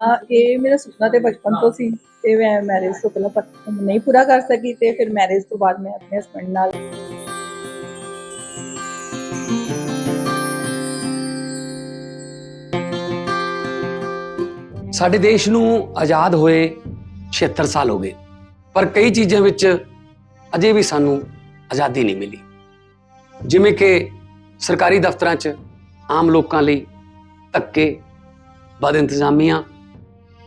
ਆ, ਇਹ ਮੇਰਾ ਸੁਪਨਾ ਤੇ ਬਚਪਨ ਤੋਂ ਸੀ ਤੇ ਮੈਂ ਮੈਰਿਜ ਤੋਂ ਪਹਿਲਾਂ ਪਤ- ਨਹੀਂ ਪੂਰਾ ਕਰ ਸਕੀ ਤੇ ਫਿਰ ਮੈਰਿਜ ਤੋਂ ਬਾਅਦ ਮੈਂ ਆਪਣੇ ਹਸਬੰਡ ਨਾਲ ਸਾਡੇ ਦੇਸ਼ ਨੂੰ ਆਜ਼ਾਦ ਹੋਏ 76 ਸਾਲ ਹੋ ਗਏ, ਪਰ ਕਈ ਚੀਜ਼ਾਂ ਵਿੱਚ ਅਜੇ ਵੀ ਸਾਨੂੰ ਆਜ਼ਾਦੀ ਨਹੀਂ ਮਿਲੀ। ਜਿਵੇਂ ਕਿ ਸਰਕਾਰੀ ਦਫ਼ਤਰਾਂ 'ਚ ਆਮ ਲੋਕਾਂ ਲਈ ਧੱਕੇ, ਬਦ ਇੰਤਜ਼ਾਮੀਆਂ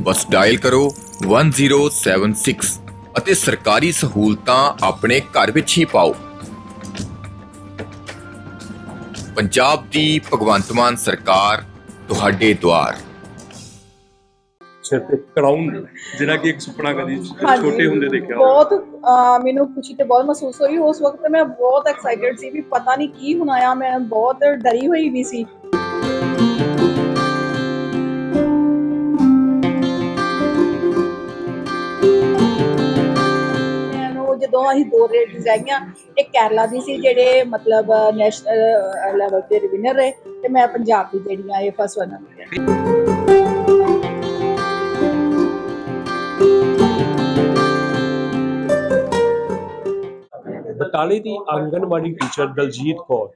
ਬਸ ਡਾਇਲ ਕਰੋ 1076 ਅਤੇ ਸਰਕਾਰੀ ਸਹੂਲਤਾਂ ਆਪਣੇ ਘਰ ਵਿੱਚ ਹੀ ਪਾਓ। ਪੰਜਾਬ ਦੀ ਭਗਵੰਤ ਮਾਨ ਸਰਕਾਰ ਤੁਹਾਡੇ ਦੁਆਰ। ਸਿਰ ਤੇ ਕਰਾਉਣ ਜਿਹੜਾ ਕਿ ਇੱਕ ਸੁਪਨਾ ਕਦੀ ਛੋਟੇ ਹੁੰਦੇ ਦੇਖਿਆ। ਬਹੁਤ ਅਹ, ਮੈਨੂੰ ਖੁਸ਼ੀ ਤੇ ਬਹੁਤ ਮਹਿਸੂਸ ਹੋਈ। ਉਸ ਵਕਤ ਮੈਂ ਬਹੁਤ ਐਕਸਾਈਟਡ ਸੀ ਵੀ ਪਤਾ ਨਹੀਂ ਕੀ ਹੋਣਾ ਆ ਮੈਂ ਬਹੁਤ ਡਰੀ ਹੋਈ ਵੀ ਸੀ। ਅਸੀਂ ਦੋ ਲੇਡੀਜ਼ ਆਈਆਂ ਇੱਕ ਕੇਰਲਾ ਦੀ ਸੀ ਜਿਹੜੇ ਮਤਲਬ ਨੈਸ਼ਨਲ ਲੈਵਲ ਤੇ ਵਿਨਰ ਰਹੇ ਤੇ ਮੈਂ ਪੰਜਾਬ ਦੀ ਜਿਹੜੀ ਇਹ ਫਸਟ ਵਨ ਬਟਾਲੇ ਦੀ ਆਂਗਨਵਾੜੀ ਟੀਚਰ ਦਲਜੀਤ ਕੌਰ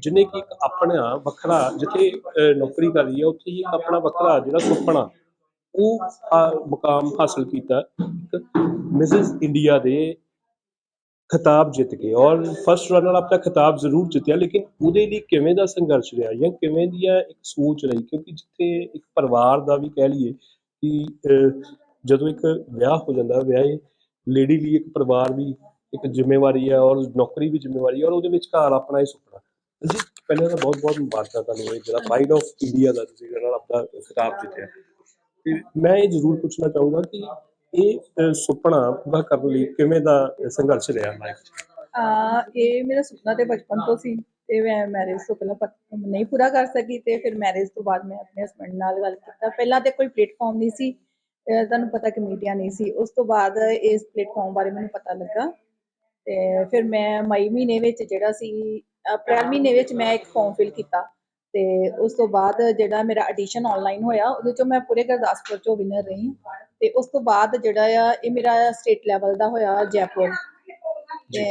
ਜਿਨੇ ਕਿ ਇੱਕ ਆਪਣਾ ਵੱਖਰਾ ਜਿੱਥੇ ਨੌਕਰੀ ਕਰ ਰਹੀ ਹੈ, ਉੱਥੇ ਹੀ ਆਪਣਾ ਵੱਖਰਾ ਜਿਹੜਾ ਸੁਪਨਾ, ਉਹ ਮੁਕਾਮ ਹਾਸਲ ਕੀਤਾ। ਮਿਸਿਸ ਇੰਡੀਆ ਦੇ ਖਿਤਾਬ ਜਿੱਤ ਕੇ ਔਰ ਫਸਟ ਰਨਰ ਅਪ ਦਾ ਖਿਤਾਬ ਜ਼ਰੂਰ ਜਿੱਤਿਆ, ਲੇਕਿਨ ਉਹਦੇ ਲਈ ਕਿਵੇਂ ਦਾ ਸੰਘਰਸ਼ ਰਿਹਾ ਜਾਂ ਕਿਵੇਂ ਦੀ ਇੱਕ ਸੋਚ ਰਹੀ? ਕਿਉਂਕਿ ਜਿੱਥੇ ਇੱਕ ਪਰਿਵਾਰ ਦਾ ਵੀ ਕਹਿ ਲਈਏ ਕਿ ਜਦੋਂ ਇੱਕ ਵਿਆਹ ਹੋ ਜਾਂਦਾ, ਵਿਆਹੇ ਲੇਡੀ ਲਈ ਇੱਕ ਪਰਿਵਾਰ ਵੀ ਇੱਕ ਜ਼ਿੰਮੇਵਾਰੀ ਹੈ ਔਰ ਨੌਕਰੀ ਵੀ ਜ਼ਿੰਮੇਵਾਰੀ ਹੈ ਔਰ ਉਹਦੇ ਵਿੱਚ ਘਰ ਆਪਣਾ ਹੀ ਸੁਪਨਾ। ਜੀ, ਪਹਿਲਾਂ ਤਾਂ ਬਹੁਤ ਬਹੁਤ ਮੁਬਾਰਕਾਂ ਤੁਹਾਨੂੰ ਇਹ ਜਿਹੜਾ ਪ੍ਰਾਈਡ ਆਫ ਇੰਡੀਆ ਦਾ ਤੁਸੀਂ ਜਿਹੜਾ ਆਪਣਾ ਖਿਤਾਬ ਜਿੱਤਿਆ। ਤੇ ਮੈਂ ਇਹ ਜ਼ਰੂਰ ਪੁੱਛਣਾ ਚਾਹੂੰਗਾ ਕਿ ਇਹ ਸੁਪਨਾ ਪੂਰਾ ਕਰਨ ਲਈ ਕਿਵੇਂ ਦਾ ਸੰਘਰਸ਼ ਰਿਹਾ ਲਾਈਫ 'ਚ? ਆ, ਇਹ ਮੇਰਾ ਸੁਪਨਾ ਤੇ ਬਚਪਨ ਤੋਂ ਸੀ ਤੇ ਮੈਂ ਮੈਰਿਜ ਤੋਂ ਪਹਿਲਾਂ ਪਤ- ਨਹੀਂ ਪੂਰਾ ਕਰ ਸਕੀ ਤੇ ਫਿਰ ਮੈਰਿਜ ਤੋਂ ਬਾਅਦ ਮੈਂ ਆਪਣੇ ਹਸਬੰਡ ਨਾਲ ਗੱਲ ਕੀਤਾ। ਪਹਿਲਾਂ ਤੇ ਕੋਈ ਪਲੇਟਫਾਰਮ ਨਹੀਂ ਸੀ, ਅਹ, ਤੁਹਾਨੂੰ ਪਤਾ ਕਿ ਮੀਡੀਆ ਨਹੀਂ ਸੀ। ਉਸ ਤੋਂ ਬਾਅਦ ਇਸ ਪਲੇਟਫਾਰਮ ਬਾਰੇ ਮੈਨੂੰ ਪਤਾ ਲੱਗਾ ਤੇ ਫਿਰ ਮੈਂ ਮਈ ਮਹੀਨੇ ਵਿੱਚ ਜਿਹੜਾ ਸੀ, ਅਪ੍ਰੈਲ ਮਹੀਨੇ ਵਿੱਚ ਮੈਂ ਇੱਕ ਫਾਰਮ ਫਿਲ ਕੀਤਾ ਤੇ ਉਸ ਤੋਂ ਬਾਅਦ ਜਿਹੜਾ ਮੇਰਾ ਐਡੀਸ਼ਨ ਆਨਲਾਈਨ ਹੋਇਆ, ਉਹਦੇ ਚੋਂ ਮੈਂ ਪੂਰੇ ਗੁਰਦਾਸਪੁਰ ਚੋਂ ਵਿਨਰ ਰਹੀ। ਤੇ ਉਸ ਤੋਂ ਬਾਅਦ ਜਿਹੜਾ ਆ ਇਹ ਮੇਰਾ ਸਟੇਟ ਲੈਵਲ ਦਾ ਹੋਇਆ ਜੈਪੁਰ ਤੇ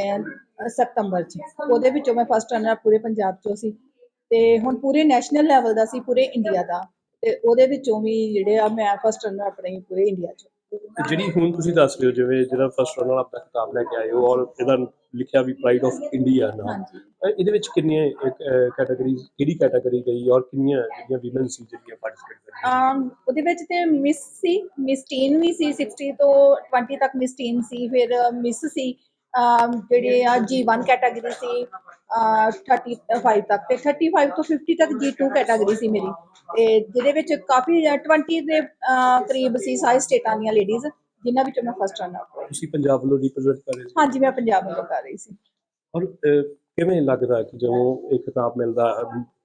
ਸਤੰਬਰ ਚ। ਉਹਦੇ ਵਿੱਚੋਂ ਮੈਂ ਫਸਟ ਰਨਰ ਪੂਰੇ ਪੰਜਾਬ ਚੋਂ ਸੀ। ਤੇ ਹੁਣ ਪੂਰੇ ਨੈਸ਼ਨਲ ਲੈਵਲ ਦਾ ਸੀ ਪੂਰੇ ਇੰਡੀਆ ਦਾ। ਤੇ ਉਹਦੇ ਵਿੱਚੋਂ ਵੀ ਜਿਹੜੇ ਆ ਮੈਂ ਫਸਟ ਰਨਰ ਆਪਣੇ ਪੂਰੇ ਇੰਡੀਆ ਚ। ਜਿਹੜੀ ਹੁਣ ਤੁਸੀਂ ਦੱਸ ਰਹੇ ਹੋ ਜਿਵੇਂ ਜਿਹੜਾ ਫਸਟ ਰਨਰ ਆਪਦਾ ਖਿਤਾਬ ਲੈ ਕੇ ਆਏ ਹੋ ਔਰ ਇਹਦਾ ਲਿਖਿਆ ਵੀ ਪ੍ਰਾਈਡ ਆਫ ਇੰਡੀਆ ਨਾਮ। ਇਹਦੇ ਵਿੱਚ ਕਿੰਨੀਆਂ ਕੈਟਾਗਰੀਜ਼ ਕਿਹੜੀ ਕੈਟਾਗਰੀ ਗਈ ਔਰ ਕਿੰਨੀਆਂ ਜਿਹੜੀਆਂ ਵੀਮਨ ਸੀ ਜਿਹੜੀਆਂ ਪਾਰਟਿਸਿਪੇਟ ਕਰੀਆਂ? ਉਹਦੇ ਵਿੱਚ ਤੇ ਮਿਸ ਸੀ ਮਿਸ ਟੀਨ ਵੀ ਸੀ 60 ਤੋਂ 20 ਤੱਕ ਮਿਸ ਟੀਨ ਸੀ ਫਿਰ ਮਿਸ ਸੀ। ਜਿਹੜੇ ਆ ਜੀ1 ਕੈਟਾਗਰੀ ਸੀ ਅ 35 ਤੱਕ ਤੇ 35 ਤੋਂ 50 ਤੱਕ ਜੀ2 ਕੈਟਾਗਰੀ ਸੀ ਮੇਰੀ। ਤੇ ਜਿਹਦੇ ਵਿੱਚ ਕਾਫੀ 20 ਦੇ ਕਰੀਬ ਸੀ ਸਾਰੇ ਸਟੇਟਾਂ ਦੀਆਂ ਲੇਡੀਜ਼ ਜਿਨ੍ਹਾਂ ਵਿੱਚੋਂ ਮੈਂ ਫਸਟ ਰਨਰ ਹੋਈ। ਤੁਸੀਂ ਪੰਜਾਬ ਵੱਲੋਂ ਰਿਪਰੈਜ਼ੈਂਟ ਕਰ ਰਹੇ ਸੀ? ਹਾਂਜੀ ਮੈਂ ਪੰਜਾਬ ਵੱਲੋਂ ਕਰ ਰਹੀ ਸੀ। ਔਰ ਕਿਵੇਂ ਲੱਗਦਾ ਕਿ ਜਦੋਂ ਇਹ ਖਿਤਾਬ ਮਿਲਦਾ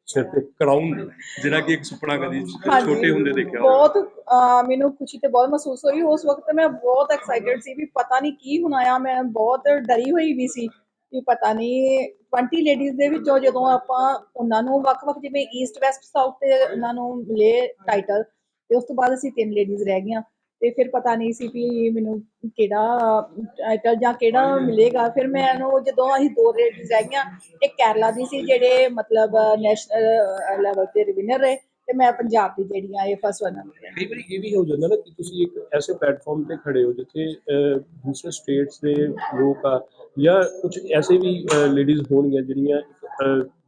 ਸਿਰ ਤੇ ਕਰਾਉਣ ਜਿਹੜਾ ਕਿ ਇੱਕ ਸੁਪਨਾ ਕਦੀ ਛੋਟੇ ਹੁੰਦੇ ਦੇਖਿਆ। ਬਹੁਤ ਮੈਨੂੰ ਖੁਸ਼ੀ ਤੇ ਬਹੁਤ ਮਹਿਸੂਸ ਹੋਈ। ਉਸ ਵਕਤ ਮੈਂ ਬਹੁਤ ਐਕਸਾਈਟਡ ਸੀ ਵੀ ਪਤਾ ਨਹੀਂ ਕੀ ਹੋਣਾ ਆ ਮੈਂ ਬਹੁਤ ਡਰੀ ਹੋਈ ਵੀ ਸੀ ਵੀ ਪਤਾ ਨਹੀਂ 20 ਲੇਡੀਜ਼ ਦੇ ਵਿੱਚੋਂ ਜਦੋਂ ਆਪਾਂ ਉਹਨਾਂ ਨੂੰ ਵੱਖ-ਵੱਖ ਜਿਵੇਂ ਈਸਟ ਵੈਸਟ ਸਾਊਥ ਤੇ ਉਹਨਾਂ ਨੂੰ ਮਿਲੇ ਟਾਈਟਲ ਤੇ ਉਸ ਤੋਂ ਬਾਅਦ ਅਸੀਂ ਤਿੰਨ ਲੇਡੀਜ਼ ਰਹਿ ਗਈਆਂ। ਤੇ ਫਿਰ ਪਤਾ ਨਹੀਂ ਸੀ ਵੀ ਮੈਨੂੰ ਕਿਹੜਾ ਟਾਈਟਲ ਜਾਂ ਕਿਹੜਾ ਮਿਲੇਗਾ। ਫਿਰ ਮੈਨੂੰ ਜਦੋਂ ਅਸੀਂ ਦੋ ਲੇਡੀਜ਼ ਰਹਿ ਇੱਕ ਕੇਰਲਾ ਦੀ ਸੀ ਜਿਹੜੇ ਮਤਲਬ ਨੈਸ਼ਨਲ ਲੈਵਲ ਤੇ ਵਿਨਰ ਰਹੇ ਤੇ ਮੈਂ ਪੰਜਾਬ ਦੀ ਜਿਹੜੀ ਇਹ ਫਸਟ ਵਨ ਕਈ ਵਾਰੀ ਇਹ ਵੀ ਹੋ ਜਾਂਦਾ ਨਾ ਕਿ ਤੁਸੀਂ ਇੱਕ ਐਸੇ ਪਲੇਟਫਾਰਮ ਤੇ ਖੜੇ ਹੋ ਜਿੱਥੇ ਦੂਸਰੇ ਸਟੇਟਸ ਦੇ ਲੋਕ ਆ ਜਾਂ ਕੁਝ ਐਸੇ ਵੀ ਲੇਡੀਜ਼ ਹੋਣਗੀਆਂ ਜਿਹੜੀਆਂ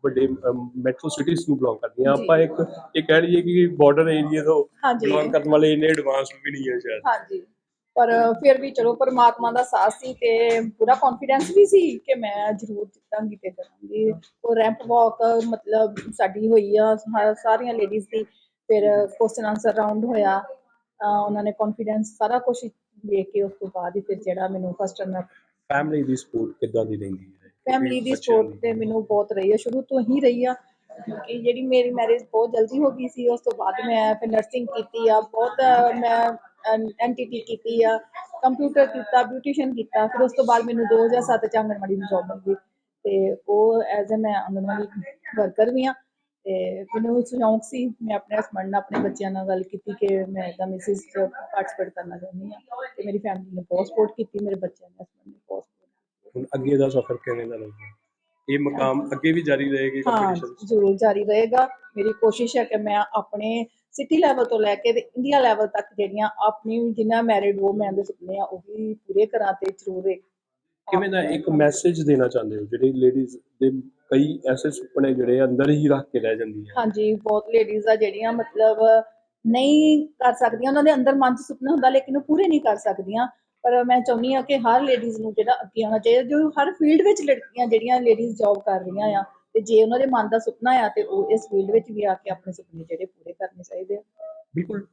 ਵੱਡੇ ਮੈਟਰੋ ਸਿਟੀਜ਼ ਨੂੰ ਬਿਲੋਂਗ ਕਰਦੀਆਂ। ਆਪਾਂ ਇੱਕ ਇਹ ਕਹਿ ਲਈਏ ਕਿ ਬਾਰਡਰ ਏਰੀਆ ਤੋਂ। ਬਿਲੋਂਗ ਕਰਨ ਵਾਲੇ ਇੰਨੇ ਐਡਵਾਂਸ ਵੀ ਨਹੀਂ ਹੈ ਸ਼ਾਇਦ। ਹਾਂਜੀ। ਪਰ ਫਿਰ ਵੀ ਚਲੋ ਪਰਮਾਤਮਾ ਦਾ ਸਾਥ ਸੀ ਤੇ ਪੂਰਾ ਕੌਨਫੀਡੈਂਸ ਵੀ ਸੀ ਕਿ ਮੈਂ ਜ਼ਰੂਰ ਜਿੱਤਾਂਗੀ ਤੇ ਕਰਾਂਗੀ। ਉਹ ਰੈਂਪ ਵਾਕ ਮਤਲਬ ਸਾਡੀ ਹੋਈ ਆ ਸਾਰੀਆਂ ਲੇਡੀਜ਼ ਦੀ। ਫਿਰ ਕੁਐਸਚਨ ਆਨਸਰ ਰਾਉਂਡ ਹੋਇਆ। ਉਹਨਾਂ ਨੇ ਕੌਨਫੀਡੈਂਸ ਸਾਰਾ ਕੁਝ ਦੇਖ ਕੇ ਉਸ ਤੋਂ ਬਾਅਦ ਹੀ ਫਿਰ ਜਿਹੜਾ ਮੈਨੂੰ ਫਸਟ ਟਰਮ ਫੈਮਿਲੀ ਦੀ ਸਪੋਰਟ ਕਿੱਦਾਂ ਦੀ ਰਹਿੰਦੀ ਹੈ? ਫੈਮਿਲੀ ਦੀ ਸਪੋਰਟ ਤੇ ਮੈਨੂੰ ਬਹੁਤ ਰਹੀ ਹੈ ਸ਼ੁਰੂ ਤੋਂ ਹੀ ਰਹੀ ਆ। ਕਿਉਂਕਿ ਜਿਹੜੀ ਮੇਰੀ ਮੈਰਿਜ ਬਹੁਤ ਜਲਦੀ ਹੋ ਗਈ ਸੀ ਉਸ ਤੋਂ ਬਾਅਦ ਮੈਂ ਫਿਰ ਨਰਸਿੰਗ ਕੀਤੀ ਆ ਬਹੁਤ ਮੈਂ ਐਨਟੀਟੀ ਕੀਤੀ ਆ ਕੰਪਿਊਟਰ ਕੀਤਾ ਬਿਊਟੀਸ਼ੀਅਨ ਕੀਤਾ ਫਿਰ ਉਸ ਤੋਂ ਬਾਅਦ ਮੈਨੂੰ 2007 ਚ ਆਂਗਣਵਾੜੀ ਦੀ ਜੌਬ ਮਿਲ। ਗਈ ਤੇ ਉਹ ਐਜ਼ ਅ ਮੈਂ ਆਂਗਣਵਾੜੀ ਵਰਕਰ ਵੀ ਆ ਤੇ ਮੈਨੂੰ ਸ਼ੌਂਕ ਸੀ ਮੈਂ ਆਪਣੇ ਹਸਬੰਡ ਨਾਲ ਆਪਣੇ ਬੱਚਿਆਂ ਨਾਲ ਗੱਲ ਕੀਤੀ ਕਿ ਮੈਂ ਇਦਾਂ ਮਿਸਿਸ ਚ ਪਾਰਟਿਸਿਪੇਟ ਕਰਨਾ ਚਾਹੁੰਦੀ ਆ। ਤੇ ਮੇਰੀ ਫੈਮਿਲੀ ਨੇ ਬਹੁਤ ਸਪੋਰਟ ਕੀਤੀ ਮੇਰੇ ਬੱਚਿਆਂ ਨੇ ਹਸਬੰਡ ਨੇ ਬਹੁਤ ਹੁਣ ਅੱਗੇ ਦਾ ਸਫ਼ਰ ਕਿਵੇਂ ਦਾ ਲੱਗਦਾ ਇਹ ਮਕਾਮ ਅੱਗੇ ਵੀ ਜਾਰੀ ਰਹੇਗੀ ਹਾਂ ਕੰਪੀਟੀਸ਼ਨ ਜ਼ਰੂਰ ਜਾਰੀ ਰਹੇਗਾ। ਮੇਰੀ ਕੋਸ਼ਿਸ਼ ਹੈ ਕਿ ਮੈਂ ਆਪਣੇ ਸਿਟੀ ਲੈਵਲ ਤੋਂ ਲੈ ਕੇ ਤੇ ਇੰਡੀਆ ਲੈਵਲ ਤੱਕ ਜਿਹੜੀਆਂ ਆਪਣੀ ਜਿੰਨਾ ਮੈਰਿਡ ਵੂਮੈਨ ਦੇ ਸੁਪਨੇ ਆ ਉਹ ਵੀ ਪੂਰੇ ਕਰਾਂ ਤੇ ਜ਼ਰੂਰ ਇੱਕ ਕਿਵੇਂ ਦਾ ਇੱਕ ਮੈਸੇਜ ਦੇਣਾ ਚਾਹੁੰਦੇ ਹੋ? ਜਿਹੜੀ ਲੇਡੀਜ਼ ਦੇ ਕਈ ਐਸੇ ਸੁਪਨੇ ਜਿਹੜੇ ਅੰਦਰ ਹੀ ਰੱਖ ਕੇ ਰਹਿ ਜਾਂਦੀਆਂ ਹਾਂਜੀ ਬਹੁਤ ਲੇਡੀਜ਼ ਆ ਜਿਹੜੀਆਂ ਮਤਲਬ ਨਹੀਂ ਕਰ ਸਕਦੀਆਂ। ਉਹਨਾਂ ਦੇ ਅੰਦਰ ਮਨ 'ਚ ਸੁਪਨਾ ਹੁੰਦਾ ਲੇਕਿਨ ਉਹ ਪੂਰੇ ਨਹੀਂ ਕਰ ਸਕਦੀਆਂ। ਪਰ ਮੈਂ ਚਾਹੁੰਦੀ ਆ ਕਿ ਹਰ ਲੇਡੀਜ਼ ਨੂੰ ਜਿਹੜਾ ਅੱਗੇ ਆਉਣਾ ਚਾਹੀਦਾ, ਜੋ ਹਰ ਫੀਲਡ ਵਿੱਚ ਲੜਕੀਆਂ ਜਿਹੜੀਆਂ ਲੇਡੀਜ਼ ਜੌਬ ਕਰ ਰਹੀਆਂ ਆ, ਤੇ ਜੇ ਉਹਨਾਂ ਦੇ ਮਨ ਦਾ ਸੁਪਨਾ ਆ, ਤੇ ਉਹ ਇਸ ਫੀਲਡ ਵਿੱਚ ਵੀ ਆ ਕੇ ਆਪਣੇ ਸੁਪਨੇ ਜਿਹੜੇ ਪੂਰੇ ਕਰਨੇ ਚਾਹੀਦੇ ਆ। ਬਿਲਕੁਲ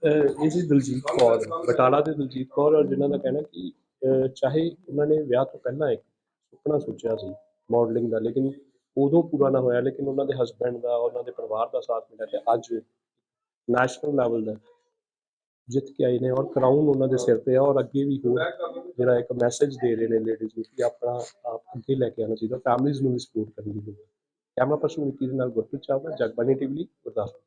ਇਹ ਸੀ ਦਲਜੀਤ ਕੌਰ, ਬਟਾਲਾ ਦੇ ਦਲਜੀਤ ਕੌਰ, ਔਰ ਜਿਨ੍ਹਾਂ ਦਾ ਕਹਿਣਾ ਕਿ ਚਾਹੇ ਉਹਨਾਂ ਨੇ ਵਿਆਹ ਤੋਂ ਪਹਿਲਾਂ ਇੱਕ ਸੁਪਨਾ ਸੋਚਿਆ ਸੀ ਮਾਡਲਿੰਗ ਦਾ, ਲੇਕਿਨ ਉਦੋਂ ਪੂਰਾ ਨਾ ਹੋਇਆ, ਲੇਕਿਨ ਉਹਨਾਂ ਦੇ ਹਸਬੰਡ ਦਾ, ਉਹਨਾਂ ਦੇ ਪਰਿਵਾਰ ਦਾ ਸਾਥ ਮਿਲਿਆ, ਤੇ ਅੱਜ ਨੈਸ਼ਨਲ ਲੈਵਲ ਦਾ। ਜਿੱਤ ਕੇ ਆਏ ਨੇ ਔਰ ਕਰਾਊਨ ਉਹਨਾਂ ਦੇ ਸਿਰ ਤੇ ਆ ਔਰ ਅੱਗੇ ਵੀ ਹੋਰ ਜਿਹੜਾ ਇੱਕ ਮੈਸੇਜ ਦੇ ਰਹੇ ਨੇ ਲੇਡੀਜ਼ ਨੂੰ ਕਿ ਆਪਣਾ ਆਪ ਅੱਗੇ ਲੈ ਕੇ ਆਉਣਾ ਚਾਹੀਦਾ ਫੈਮਿਲੀਜ਼ ਨੂੰ ਵੀ ਸਪੋਰਟ ਕਰਨੀ ਚਾਹੀਦੀ ਹੈ। ਕੈਮਰਾ ਪਰਸਨ ਵਿੱਕੀ ਦੇ ਨਾਲ ਗੁਰਪ੍ਰੀਤ ਚਾਵਲਾ ਜਗਬਾਨੀ ਟੀਵੀ ਗੁਰਦਾਸਪੁਰ।